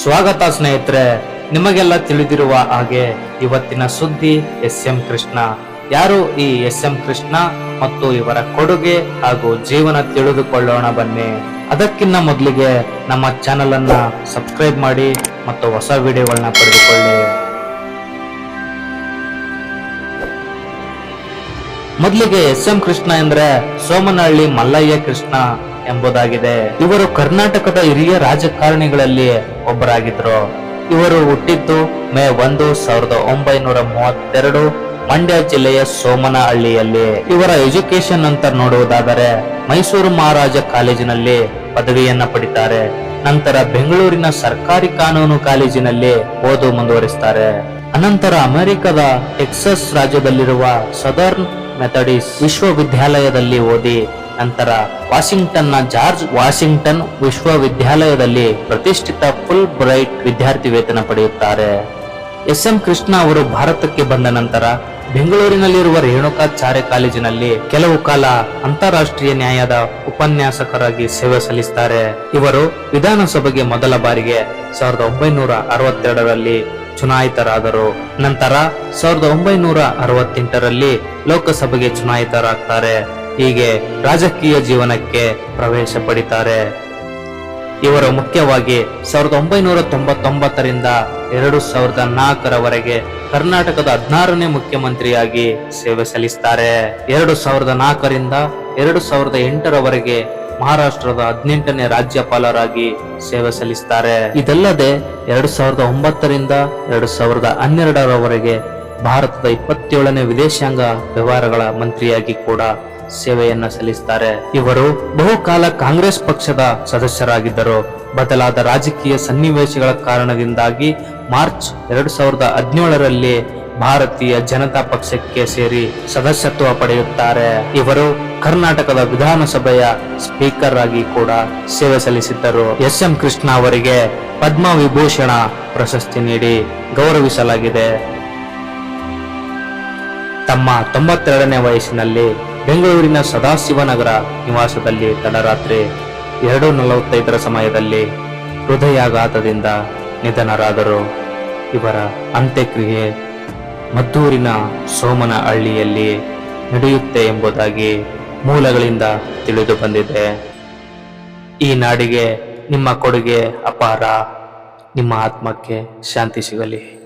ಸ್ವಾಗತ ಸ್ನೇಹಿತರೆ, ನಿಮಗೆಲ್ಲ ತಿಳಿದಿರುವ ಹಾಗೆ ಇವತ್ತಿನ ಸುದ್ದಿ ಎಸ್ ಎಂ ಕೃಷ್ಣ. ಯಾರು ಈ ಎಸ್ ಎಂ ಕೃಷ್ಣ ಮತ್ತು ಇವರ ಕೊಡುಗೆ ಹಾಗೂ ಜೀವನ ತಿಳಿದುಕೊಳ್ಳೋಣ ಬನ್ನಿ. ಅದಕ್ಕಿಂತ ಮೊದಲಿಗೆ ನಮ್ಮ ಚಾನೆಲ್ ಅನ್ನ ಸಬ್ಸ್ಕ್ರೈಬ್ ಮಾಡಿ ಮತ್ತು ಹೊಸ ವಿಡಿಯೋಗಳನ್ನ ಪಡೆದುಕೊಳ್ಳಿ. ಮೊದಲಿಗೆ ಎಸ್ ಎಂ ಕೃಷ್ಣ ಎಂದ್ರೆ ಸೋಮನಹಳ್ಳಿ ಮಲ್ಲಯ್ಯ ಕೃಷ್ಣ. ಎಂಬುದಾಗಿದೆ. ಇವರು ಕರ್ನಾಟಕದ ಹಿರಿಯ ರಾಜಕಾರಣಿಗಳಲ್ಲಿ ಒಬ್ಬರಾಗಿದ್ರು. ಇವರು ಹುಟ್ಟಿದ್ದು ಮೇ ಒಂದು ಸಾವಿರದ ಒಂಬೈನೂರ ಮೂವತ್ತೆರಡು ಮಂಡ್ಯ ಜಿಲ್ಲೆಯ ಸೋಮನಹಳ್ಳಿಯಲ್ಲಿ. ಇವರ ಎಜುಕೇಶನ್ ಅಂತ ನೋಡುವುದಾದರೆ ಮೈಸೂರು ಮಹಾರಾಜ ಕಾಲೇಜಿನಲ್ಲಿ ಪದವಿಯನ್ನ ಪಡಿತಾರೆ. ನಂತರ ಬೆಂಗಳೂರಿನ ಸರ್ಕಾರಿ ಕಾನೂನು ಕಾಲೇಜಿನಲ್ಲಿ ಓದು ಮುಂದುವರಿಸ್ತಾರೆ. ಅನಂತರ ಅಮೆರಿಕದ ಟೆಕ್ಸಸ್ ರಾಜ್ಯದಲ್ಲಿರುವ ಸದರ್ನ್ ಮೆಥಡಿಸ್ ವಿಶ್ವವಿದ್ಯಾಲಯದಲ್ಲಿ ಓದಿ ನಂತರ ವಾಷಿಂಗ್ಟನ್ನ ಜಾರ್ಜ್ ವಾಷಿಂಗ್ಟನ್ ವಿಶ್ವವಿದ್ಯಾಲಯದಲ್ಲಿ ಪ್ರತಿಷ್ಠಿತ ಫುಲ್ ಬ್ರೈಟ್ ವಿದ್ಯಾರ್ಥಿ ವೇತನ ಪಡೆಯುತ್ತಾರೆ. ಎಸ್ ಎಂ ಕೃಷ್ಣ ಅವರು ಭಾರತಕ್ಕೆ ಬಂದ ನಂತರ ಬೆಂಗಳೂರಿನಲ್ಲಿರುವ ರೇಣುಕಾಚಾರ್ಯ ಕಾಲೇಜಿನಲ್ಲಿ ಕೆಲವು ಕಾಲ ಅಂತಾರಾಷ್ಟ್ರೀಯ ನ್ಯಾಯದ ಉಪನ್ಯಾಸಕರಾಗಿ ಸೇವೆ ಸಲ್ಲಿಸುತ್ತಾರೆ ಇವರು ವಿಧಾನಸಭೆಗೆ ಮೊದಲ ಬಾರಿಗೆ ಸಾವಿರದ ಒಂಬೈನೂರ ಅರವತ್ತೆರಡರಲ್ಲಿ ಚುನಾಯಿತರಾದರು. ನಂತರ ಸಾವಿರದ ಒಂಬೈನೂರ ಅರವತ್ತೆಂಟರಲ್ಲಿ ಲೋಕಸಭೆಗೆ ಚುನಾಯಿತರಾಗ್ತಾರೆ. ಹೀಗೆ ರಾಜಕೀಯ ಜೀವನಕ್ಕೆ ಪ್ರವೇಶ ಪಡಿತಾರೆ. ಇವರು ಮುಖ್ಯವಾಗಿ ಸಾವಿರದ ಒಂಬೈನೂರ ತೊಂಬತ್ತೊಂಬತ್ತರಿಂದ ಎರಡು ಸಾವಿರದ ನಾಲ್ಕರವರೆಗೆ ಕರ್ನಾಟಕದ ಹದಿನಾರನೇ ಮುಖ್ಯಮಂತ್ರಿಯಾಗಿ ಸೇವೆ ಸಲ್ಲಿಸುತ್ತಾರೆ ಎರಡು ಸಾವಿರದ ನಾಲ್ಕರಿಂದ ಎರಡು ಸಾವಿರದ ಎಂಟರವರೆಗೆ ಮಹಾರಾಷ್ಟ್ರದ ಹದಿನೆಂಟನೇ ರಾಜ್ಯಪಾಲರಾಗಿ ಸೇವೆ ಸಲ್ಲಿಸುತ್ತಾರೆ ಇದಲ್ಲದೆ ಎರಡು ಸಾವಿರದ ಒಂಬತ್ತರಿಂದ ಎರಡು ಸಾವಿರದ ಹನ್ನೆರಡರವರೆಗೆ ಭಾರತದ ಇಪ್ಪತ್ತೇಳನೇ ವಿದೇಶಾಂಗ ವ್ಯವಹಾರಗಳ ಮಂತ್ರಿಯಾಗಿ ಕೂಡ ಸೇವೆಯನ್ನ ಸಲ್ಲಿಸುತ್ತಾರೆ ಇವರು ಬಹುಕಾಲ ಕಾಂಗ್ರೆಸ್ ಪಕ್ಷದ ಸದಸ್ಯರಾಗಿದ್ದರು. ಬದಲಾದ ರಾಜಕೀಯ ಸನ್ನಿವೇಶಗಳ ಕಾರಣದಿಂದಾಗಿ ಮಾರ್ಚ್ ಎರಡು ಸಾವಿರದ ಹದಿನೇಳರಲ್ಲಿ ಭಾರತೀಯ ಜನತಾ ಪಕ್ಷಕ್ಕೆ ಸೇರಿ ಸದಸ್ಯತ್ವ ಪಡೆಯುತ್ತಾರೆ. ಇವರು ಕರ್ನಾಟಕದ ವಿಧಾನಸಭೆಯ ಸ್ಪೀಕರ್ ಆಗಿ ಕೂಡ ಸೇವೆ ಸಲ್ಲಿಸಿದ್ದರು. ಎಸ್. ಎಂ. ಕೃಷ್ಣ ಅವರಿಗೆ ಪದ್ಮ ವಿಭೂಷಣ ಪ್ರಶಸ್ತಿ ನೀಡಿ ಗೌರವಿಸಲಾಗಿದೆ. ತಮ್ಮ ತೊಂಬತ್ತೆರಡನೇ ವಯಸ್ಸಿನಲ್ಲಿ ಬೆಂಗಳೂರಿನ ಸದಾಶಿವನಗರ ನಿವಾಸದಲ್ಲಿ ತಡರಾತ್ರಿ ಎರಡು ನಲವತ್ತೈದರ ಸಮಯದಲ್ಲಿ ಹೃದಯಾಘಾತದಿಂದ ನಿಧನರಾದರು. ಇವರ ಅಂತ್ಯಕ್ರಿಯೆ ಮದ್ದೂರಿನ ಸೋಮನ ಹಳ್ಳಿಯಲ್ಲಿ ನಡೆಯುತ್ತೆ ಎಂಬುದಾಗಿ ಮೂಲಗಳಿಂದ ತಿಳಿದು ಬಂದಿದೆ. ಈ ನಾಡಿಗೆ ನಿಮ್ಮ ಕೊಡುಗೆ ಅಪಾರ. ನಿಮ್ಮ ಆತ್ಮಕ್ಕೆ ಶಾಂತಿ ಸಿಗಲಿ.